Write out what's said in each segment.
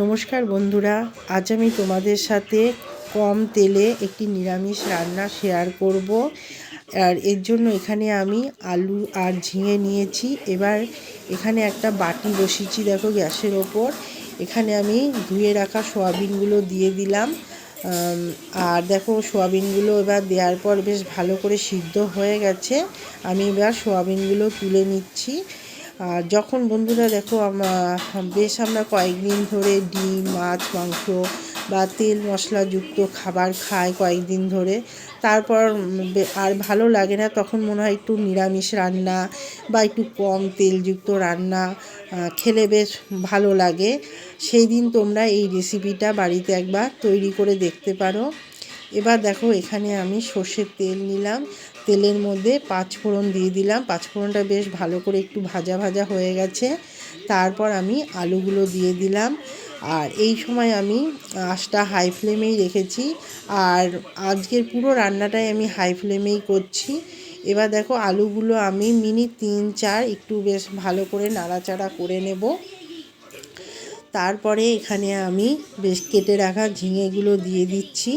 নমস্কার বন্ধুরা, আজ আমি তোমাদের সাথে কম তেলে একটি নিরামিষ রান্না শেয়ার করব। আর এর জন্য এখানে আমি আলু আর ঝিঙে নিয়েছি। এবার এখানে একটা বাটি বসিয়েছি, দেখো গ্যাসের ওপর। এখানে আমি ধুয়ে রাখা সোয়াবিনগুলো দিয়ে দিলাম। আর দেখো সোয়াবিনগুলো এবার দেওয়ার পর বেশ ভালো করে সিদ্ধ হয়ে গেছে। আমি এবার সোয়াবিনগুলো তুলে নিচ্ছি। আর যখন বন্ধুরা দেখো বেশ আমরা কয়েকদিন ধরে ডিম, মাছ, মাংস বা তেল মশলাযুক্ত খাবার খাই কয়েকদিন ধরে। তারপর আর ভালো লাগে না তখন মনে হয় একটু নিরামিষ রান্না বা একটু কম তেলযুক্ত রান্না খেলে বেশ ভালো লাগে। সেই দিন তোমরা এই রেসিপিটা বাড়িতে একবার তৈরি করে দেখতে পারো। এবার দেখো এখানে আমি সর্ষের তেল নিলাম। তেলের মধ্যে পাঁচফোড়ন দিয়ে দিলাম। পাঁচফোড়নটা বেশ ভালো করে একটু ভাজা ভাজা হয়ে গেছে। তারপর আমি আলুগুলো দিয়ে দিলাম। আর এই সময় আমি আঁশটা হাই ফ্লেমেই রেখেছি। আর আজকের পুরো রান্নাটাই আমি হাই ফ্লেমেই করছি। এবার দেখো আলুগুলো আমি মিনিট তিন চার একটু বেশ ভালো করে নাড়াচাড়া করে নেব। তারপরে এখানে আমি বেশ কেটে রাখা ঝিঙেগুলো দিয়ে দিচ্ছি।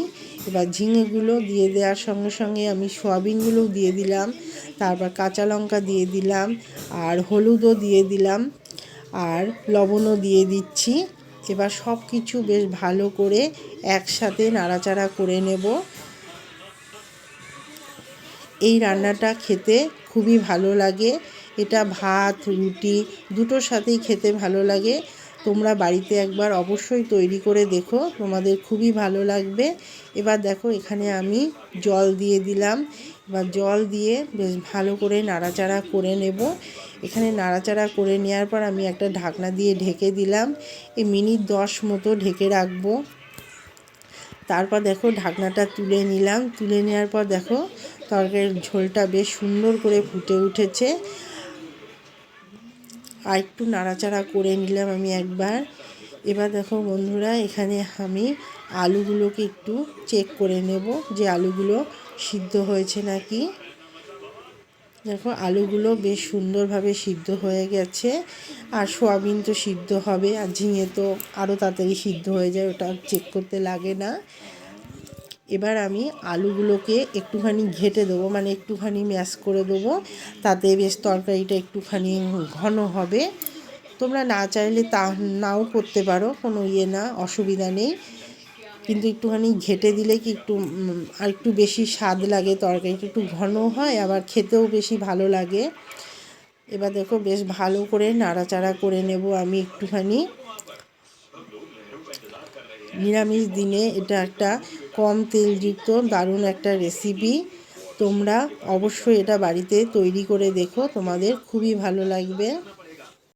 এবার ঝিঙেগুলো দিয়ে দেওয়ার সঙ্গে সঙ্গে আমি সোয়াবিনগুলো দিয়ে দিলাম, তারপর কাঁচা লঙ্কা দিয়ে দিলাম, আর হলুদও দিয়ে দিলাম, আর লবণও দিয়ে দিচ্ছি। এবার সব কিছু বেশ ভালো করে একসাথে নাড়াচাড়া করে নেব। এই রান্নাটা খেতে খুবই ভালো লাগে। এটা ভাত, রুটি, দুটোর সাথেই খেতে ভালো লাগে। তোমরা বাড়িতে একবার অবশ্যই তৈরি করে দেখো, তোমাদের খুবই ভালো লাগবে। এবার দেখো, এখানে আমি জল দিয়ে দিলাম। এবার জল দিয়ে বেশ ভালো করে নাড়াচাড়া করে নেব। এখানে নাড়াচাড়া করে নেওয়ার পর আমি একটা ঢাকনা দিয়ে ঢেকে দিলাম। এই মিনিট দশ মতো ঢেকে রাখব। তারপর দেখো, ঢাকনাটা তুলে নিলাম। তুলে নেওয়ার পর দেখো, তরকারির ঝোলটা বেশ সুন্দর করে ফুটে উঠেছে। আর একটু নাড়াচাড়া করে নিলাম আমি একবার। এবার দেখো বন্ধুরা, এখানে আমি আলুগুলোকে একটু চেক করে নেব যে আলুগুলো সিদ্ধ হয়েছে নাকি। দেখো, আলুগুলো বেশ সুন্দরভাবে সিদ্ধ হয়ে গেছে। আর সোয়াবিন তো সিদ্ধ হবে, আর ঝিঙে তো আরও তাড়াতাড়ি সিদ্ধ হয়ে যায়, ওটা চেক করতে লাগে না। এবার আমি আলুগুলোকে একটুখানি ঘেটে দেবো মানে একটুখানি ম্যাশ করে দেবো। তাতে বেশ তরকারিটা একটুখানি ঘন হবে। তোমরা না চাইলে তা নাও করতে পারো, কোনো ইয়ে না, অসুবিধা নেই। কিন্তু একটুখানি ঘেটে দিলে কি একটু আর একটু বেশি স্বাদ লাগে তরকারিটা, একটু ঘন হয়, আবার খেতেও বেশি ভালো লাগে। এবার দেখো বেশ ভালো করে নাড়াচাড়া করে নেব আমি একটুখানি। নিরামিষ দিনে এটা একটা কম তেলযুক্ত দারুণ একটা রেসিপি তোমরা অবশ্যই এটা বাড়িতে তৈরি করে দেখো, তোমাদের খুবই ভালো লাগবে।